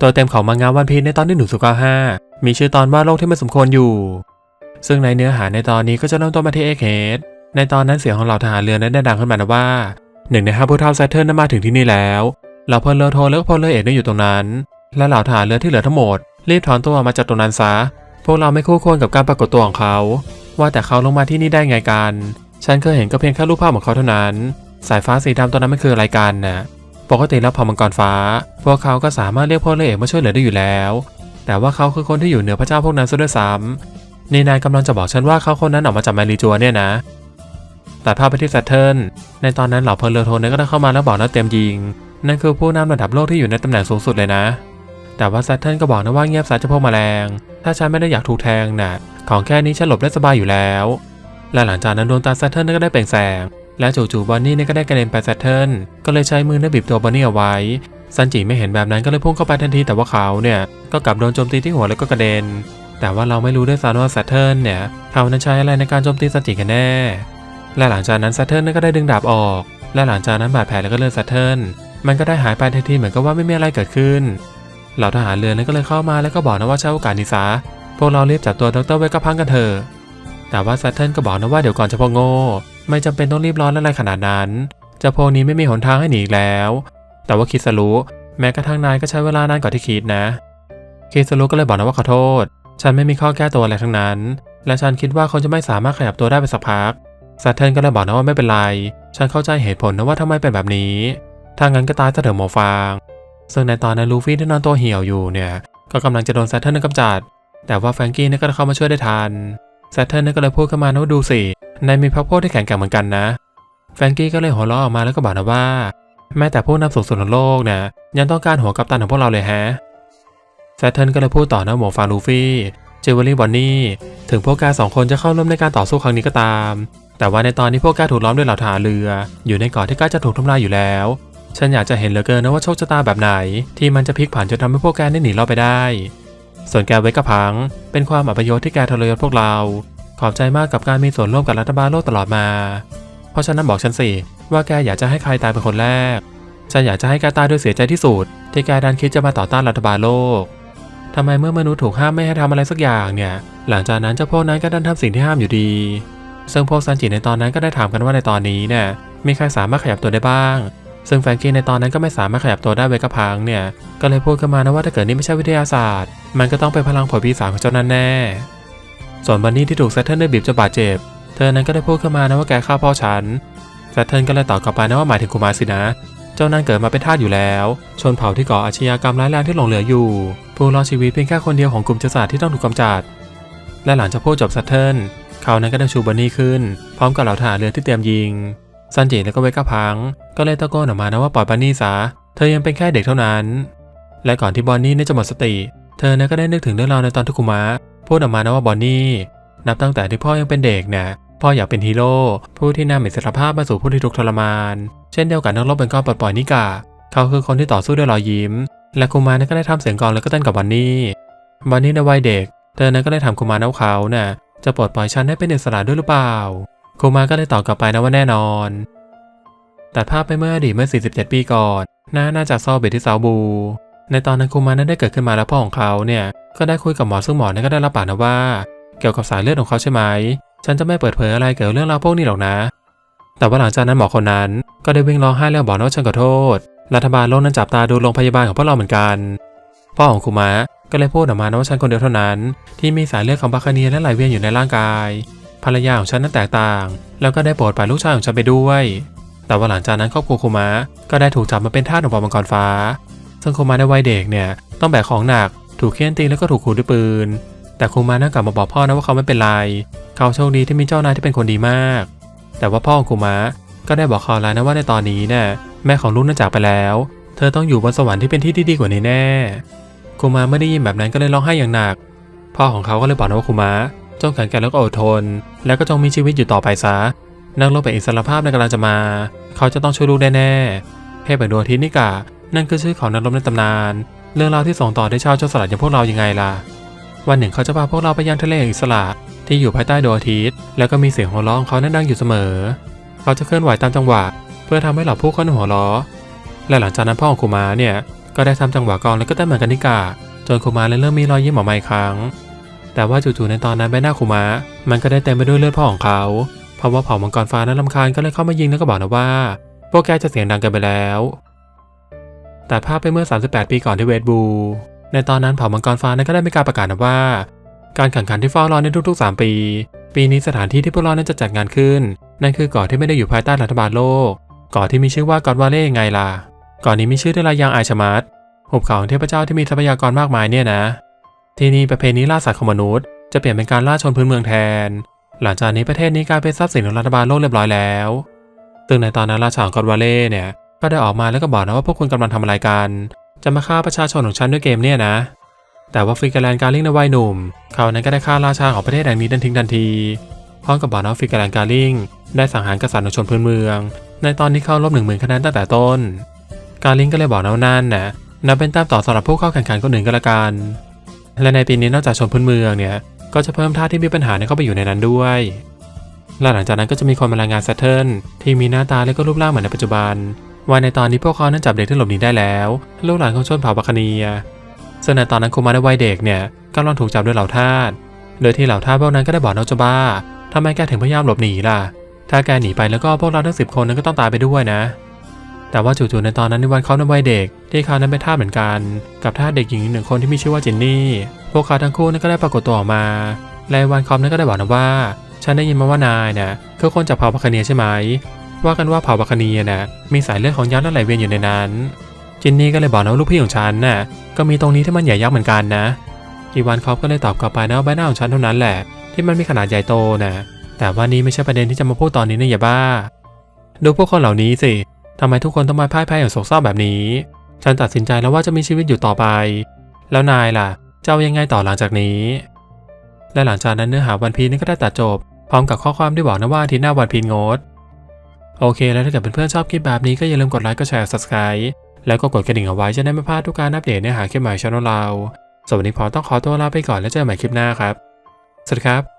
ตัวเต็มของมังงะวันพีในตอนที่หนึ่งสุกห้ามีชื่อตอนว่าโลกที่ไม่สมควรอยู่ ซึ่งในเนื้อหาในตอนนี้ก็จะเริ่มต้นมาที่เอ็กเฮดในตอนนั้นเสียงของเหล่าทหารเรือนั้นได้ดังขึ้นมานว่าหนึ่งในห้าผู้เท่าแซทเทิลนั้นมาถึงที่นี่แล้วเหล่าพลเรือโทและก็พลเรือเอกได้อยู่ตรงนั้น และเหล่าทหารเรือที่เหลือทั้งหมดรีบถอนตัวออกมาจากตรงนั้นซะพวกเราไม่คู่ควรกับการปรากฏตัวของเขา ว่าแต่เขาลงมาที่นี่ได้ไงกัน ฉันเคยเห็นก็เพียงแค่รูปภาพของเขาเท่านั้น สายฟ้าสีดำตัวนั้นมันคืออะไรกันน่ะ ปกติแล้วพอมังกรฟ้า พวกเขาก็สามารถเรียกพลเรือเอกมาช่วยเหลือได้อยู่แล้ว แต่ว่าเขาคือคนที่อยู่เหนือพระเจ้าพวกนั้นซะด้วยซ้ำนี่นายกำลังจะบอกฉันว่าเขาคนนั้นออกมาจากแมรีจัวเนี่ยนะตัดภาพไปที่แซทเทิลในตอนนั้นเหล่าพลเรือโทนั้นก็ได้เข้ามาแล้วบอกนัดเตรียมยิง นั่นคือผู้นำระดับโลกที่อยู่ในตำแหน่งสูงสุดเลยนะ แต่ว่าแซทเทิลก็บอกนะว่าเงียบซะเจะพวกแมลง ถ้าฉันไม่ได้อยากถูกแทงน่ะของแค่นี้ฉันหลบได้สบายอยู่แล้ว และหลังจากนั้นดวงตาแซทเทิลนั้นก็ได้เปล่งแสง และจู่ๆบอนนี่เนี่ยก็ได้กระเด็นไปแซทเทิลก็เลยใช้มือเนี่ยบีบตัวบอนนี่เอาไว้ ซันจิไม่เห็นแบบนั้นก็เลยพุ่งเข้าไปทันทีแต่ว่าเขาเนี่ยก็กลับโดนโจมตีที่หัวแล้วก็กระเด็น แต่ว่าเราไม่รู้ด้วยซ้ำว่าแซทเทิลเนี่ยเขานั้นใช้อะไรในการโจมตีซันจิกันแน่ และหลังจากนั้นแซทเทิลนั่นก็ได้ดึงดาบออก และหลังจากนั้นบาดแผลแล้วก็เลือดแซทเทิลมันก็ได้หายไปทันทีเหมือนกับว่าไม่มีอะไรเกิดขึ้นเหล่าทหารเรือนั้นก็เลยเข้ามาแล้วก็บอกนะว่าใช้โอกาสนี้ซะพวกเรารีบจับตัวดรเวกกระพังกันเถอะแต่ว่าแซทเทิลก็บอกนะว่าเดี๋ยวก่อนจะพวกโง่ ไม่จำเป็นต้องรีบร้อนอะไรขนาดนั้นเจ้าพวกนี้ไม่มีหนทางให้หนีอีกแล้ว แต่ว่าคิสรู้แม้กระทั่งนายก็ใช้เวลานานกว่าที่คิดนะ คิสรู้ก็เลยบอกนะว่าขอโทษ ฉันไม่มีข้อแก้ตัวอะไรทั้งนั้น และฉันคิดว่าเขาจะไม่สามารถขยับตัวได้ไปสักพักแซทเทิลก็เลยบอกนะว่าไม่เป็นไร ฉันเข้าใจเหตุผลนะว่าทำไมเป็นแบบนี้ ถ้างั้นก็ตายเถอะหมอฟาง ซึ่งในตอนนั้นลูฟี่ที่นอนตัวเหี่ยวอยู่เนี่ย ก็กำลังจะโดนแซทเทิลนั้นกำจัด แต่ว่าแฟรงกี้นี่ก็เข้ามาช่วยได้ทัน แซทเทิลเนี่ยก็เลยพูดขึ้นมานะว่าดูสินายมีพรรคพวกที่แข็งแกร่งเหมือนกันนะ แฟรงกี้ก็เลยหัวเราะออกมาแล้วก็บอกนะว่า แม้แต่ผู้นำสูงสุดของโลกเนี่ยยังต้องการหัวกัปตันของพวกเราเลยแฮะแซทเทิลก็เลยพูดต่อนะหมวกฟางลูฟี่เจวเวอรี่บอนนี่ถึงพวกแกสองคนจะเข้าร่วมในการต่อสู้ครั้งนี้ก็ตาม แต่ว่าในตอนนี้พวกแกถูกล้อมด้วยเหล่าทหารเรือ อยู่ในเกาะที่ใกล้จะถูกทำลายอยู่แล้ว ฉันอยากจะเห็นเหลือเกินนะว่าโชคชะตาแบบไหน ที่มันจะพลิกผันจนทำให้พวกแกได้หนีรอดไปได้ ส่วนแกเวกกระพัง เป็นความอัปยศที่แกทรยศพวกเรา ขอบใจมากกับการมีส่วนร่วมกับรัฐบาลโลกตลอดมา เพราะฉะนั้นบอกฉันสิ ว่าแกอยากจะให้ใครตายเป็นคนแรก ฉันอยากจะให้แกตายด้วยเสียใจที่สุด ที่แกดันคิดจะมาต่อต้านรัฐบาลโลกทำไมเมื่อมนุษย์ถูกห้ามไม่ให้ทำอะไรสักอย่างเนี่ย หลังจากนั้นเจ้าพวกนั้นก็ดันทำสิ่งที่ห้ามอยู่ดี ซึ่งพวกซันจิในตอนนั้นก็ได้ถามกันว่าในตอนนี้เนี่ย มีใครสามารถขยับตัวได้บ้าง ซึ่งแฟรงกี้ในตอนนั้นก็ไม่สามารถขยับตัวได้เวกระพังเนี่ย ก็เลยพูดขึ้นมานะว่าถ้าเกิดนี่ไม่ใช่วิทยาศาสตร์ มันก็ต้องเป็นพลังผลปีศาจของเจ้านั่นแน่ ส่วนบันนี่ที่ถูกแซทเทิลได้บีบจนบาดเจ็บ เธอนั้นก็ได้พูดขึ้นมานะว่าแกฆ่าพ่อฉันแซทเทิลก็เลยตอบกลับไปนะว่าหมายถึงกุมารสินะ เจ้านั่นเกิดมาเป็นทาสอยู่แล้ว ชนเผ่าที่ก่ออาชญากรรมร้ายแรงที่หลงเหลืออยู่ ผู้รอดชีวิตเพียงแค่คนเดียวของกลุ่มเจ้าศาสตร์ที่ต้องถูกกำจัด และหลังจากพูดจบแซทเทิลเขานั้นก็ได้ชูบันนี่ขึ้น พร้อมกับเหล่าทหารเรือที่เตรียมยิง ซันจิและก็เวกกะพัง ก็เลยตะโกนออกมานะว่าปล่อยบันนี่ซะเธอยังเป็นแค่เด็กเท่านั้น และก่อนที่บอนนี่จะหมดสติ เธอนั้นก็ได้นึกถึงเรื่องราวในตอนทุกุมะพูดออกมานะว่าบอนนี่นับตั้งแต่ที่พ่อยังเป็นเด็กเนี่ยพ่ออยากเป็นฮีโร่ผู้ที่นำอิสรภาพมาสู่ผู้ที่ถูกทรมาน เช่นเดียวกับนักรบเป็นก้อนปลดปล่อยนิกา เขาคือคนที่ต่อสู้ด้วยรอยยิ้ม และคุมานั้นก็ได้ทำเสียงกองแล้วก็เต้นกับบอนนี่บอนนี่ในวัยเด็ก เธอนั้นก็ได้ถามคุมานว่าเขาเนี่ยจะปลดปล่อยฉันให้เป็นอิสระด้วยหรือเปล่า คุมาก็ได้ตอบกลับไปนะว่าแน่นอน ตัดภาพไปเมื่ออดีตเมื่อ 47 ปีก่อนหน้าน่าจากซอเบตที่ซาบู ในตอนนั้นคุมารนั้นได้เกิดขึ้นมาแล้วพ่อของเขาเนี่ย ก็ได้คุยกับหมอซึ่งหมอนั้นก็ได้รับปากนะว่า เกี่ยวกับสายเลือดของเขาใช่ไหม ฉันจะไม่เปิดเผยอะไรเกี่ยวกับเรื่องราวพวกนี้หรอกนะ แต่ว่าหลังจากนั้นหมอคนนั้นก็ได้วิ่งร้องไห้แล้วบอกว่าฉันขอโทษ รัฐบาลโลกนั้นจับตาดูโรงพยาบาลของพวกเราเหมือนกัน พ่อของคุมะก็เลยพูดออกมานะว่าฉันคนเดียวเท่านั้น ที่มีสายเลือดของบาคาเนียและไหลเวียนอยู่ในร่างกาย ภรรยาของฉันนั้นแตกต่าง แล้วก็ได้โปรดปล่อยลูกชายของฉันไปด้วย แต่ว่าหลังจากนั้นครอบครัวคุมะก็ได้ถูกจับมาเป็นทาสของปอมังกรฟ้า ซึ่งคุมะในวัยเด็กเนี่ยต้องแบกของหนัก ถูกเคี่ยนตีแล้วก็ถูกขู่ด้วยปืน แต่คุมะนั่งกลับมาบอกพ่อนะว่าเขาไม่เป็นไร เขาโชคดีที่มีเจ้านายที่เป็นคนดีมาก แต่ว่าพ่อของคุมะก็ได้บอกเขาแล้วนะว่าในตอนนี้เนี่ยแม่ของลูกน่าจากไปแล้ว เธอต้องอยู่บนสวรรค์ที่เป็นที่ที่ดีกว่านี้แน่คุมะไม่ได้ยินแบบนั้นก็เลยร้องไห้อย่างหนัก พ่อของเขาก็เลยบอกนะว่าคุมะ จงแข็งแกร่งแล้วก็อดทน แล้วก็จงมีชีวิตอยู่ต่อไปซะ นักรบเป็นอิสรภาพในกำลังจะมา เขาจะต้องช่วยลูกแน่ๆเทพแห่งดวงอาทิตย์นี่กะ นั่นคือชื่อของนักรบในตำนาน เรื่องราวที่ส่งต่อได้ชาวโจรสลัดอย่างพวกเรายังไงล่ะ วันหนึ่งเขาจะพาพวกเราไปยังทะเลอิสระที่อยู่ภายใต้ดวงอาทิตย์ แล้วก็มีเสียงหัวเราะของเขานั้นดังอยู่เสมอ เขาจะเคลื่อนไหวตามจังหวะ เพื่อทำให้เหล่าผู้คนหัวเราะ และหลังจากนั้นพ่อของคุมาเนี่ย ก็ได้ทำจังหวะกองแล้วก็เต้นเหมือนกันนิกาจนคุมะเลยเริ่มมีรอยยิ้มออกมาอีกครั้ง แต่ว่าจู่ๆในตอนนั้นใบหน้าคุมะมันก็ได้เต็มไปด้วยเลือดพ่อของเขา เพราะว่าเผ่ามังกรฟ้านั้นลำคาญก็เลยเข้ามายิงแล้วก็บอกนะว่าพวกแกจะเสียงดังกันไปแล้ว แต่ภาพไปเมื่อ 38 ปีก่อนที่เวทบู ในตอนนั้นเผ่ามังกรฟ้านั้นก็ได้มีการประกาศนะว่า การแข่งขันที่เฝ้ารอในทุกๆ 3 ปี ปีนี้สถานที่ที่พวกเรานั้นจะจัดงานขึ้น นั่นคือเกาะที่ไม่ได้อยู่ภายใต้รัฐบาลโลกเกาะที่มีชื่อว่ากอดวาเล่ยังไงล่ะเกาะนี้มีชื่อได้ลายยังไอชมัดหุบเขาของเทพเจ้าที่มีทรัพยากรมากมายเนี่ยนะ ที่นี่ประเพณีล่าสัตว์ของมนุษย์จะเปลี่ยนเป็นการล่าชนพื้นเมืองแทน หลังจากนี้ประเทศนี้กลายเป็นทรัพย์สินของรัฐบาลโลกเรียบร้อยแล้วซึ่งในตอนนั้นราชาของกอดวาเล่เนี่ยก็ได้ออกมาแล้วก็บอกนะว่าพวกคุณกำลังทำอะไรกัน จะมาฆ่าประชาชนของฉันด้วยเกมเนี่ยนะ แต่ว่าฟริกาแลนการลิงในวัยหนุ่ม เขานั้นก็ได้ฆ่าราชาของประเทศแห่งนี้ดันทิ้งทันทีพร้อมกับบอกนะว่าฟริกาแลนการลิงได้สังหารกษัตริย์ของชนพื้นเมือง ในตอนนี้เข้ารบหนึ่งหมื่นคะแนนตั้งแต่ต้น การลิงก็เลยบอกนะว่านั่นนะนับเป็นแต้มต่อสำหรับผู้เข้าแข่งขันคนอื่นก็แล้วกัน และในปีนี้นอกจากชนพื้นเมืองเนี่ย ก็จะเพิ่มท่าที่มีปัญหาเข้าไปอยู่ในนั้นด้วยและหลังจากนั้นก็จะมีคนมารายงานแซทเทิลที่มีหน้าตาและก็รูปร่างเหมือนในปัจจุบัน ว่าในตอนนี้พวกเขานั้นจับเด็กที่หลบหนีได้แล้วลูกหลานของชนเผ่าบัคเนียซึ่งในตอนนั้นคุมาในวัยเด็กเนี่ยกำลังถูกจับด้วยเหล่าทาสโดยที่เหล่าทาสพวกนั้นก็ได้บอกน้องเจ้าบ้าทำไมแกถึงพยายามหลบหนีล่ะ ถ้าแกหนีไปแล้วก็พวกเราทั้งสิบคนนั้นก็ต้องตายไปด้วยนะ แต่ว่าจู่ๆในตอนนั้นในวันเขาในวัยเด็ก ที่เขานั้นเป็นทาสเหมือนกัน กับทาสเด็กหญิงหนึ่งคนที่มีชื่อว่าจินนี่ พวกเขาทั้งคู่นั้นก็ได้ปรากฏตัวออกมาและวันคอมนั้นก็ได้บอกนะว่า ฉันได้ยินมาว่านายเนี่ยคือคนจากเผ่าบัคเนียใช่ไหมว่ากันว่าเผ่าบัคเนียน่ะมีสายเลือดของยักษ์และไหลเวียนอยู่ในนั้นจินนี่ก็เลยบอกนะว่าลูกพี่ของฉันน่ะก็มีตรงนี้ที่มันใหญ่ยักษ์เหมือนกันนะอีวานคอฟก็เลยตอบกลับไปนะว่าใบหน้าของฉันเท่านั้นแหละ ที่มันมีขนาดใหญ่โตนะแต่ว่านี้ไม่ใช่ประเด็นที่จะมาพูดตอนนี้นะอย่าบ้า ดูพวกคนเหล่านี้สิ ทำไมทุกคนต้องมาพ่ายแพ้อย่างโศกเศร้าแบบนี้ ฉันตัดสินใจแล้วว่าจะมีชีวิตอยู่ต่อไป แล้วนายล่ะจะเอายังไงต่อหลังจากนี้ และหลังจากนั้นเนื้อหาวันพีนี่ก็ได้ตัดจบ พร้อมกับข้อความที่บอกนะว่าทิตย์หน้าวันพีงด โอเค แล้วถ้าเกิดเพื่อนๆชอบคลิปแบบนี้ก็อย่าลืมกดไลค์ กดแชร์ subscribe แล้วก็กดกระดิ่งเอาไว้จะได้ไม่พลาดทุกการอัปเดตเนื้อหาคลิปใหม่ช่องเราสวัสดีพอต้องขอตัวลาไปก่อนแล้วเจอกันใหม่คลิปหน้าครับ สวัสดีครับ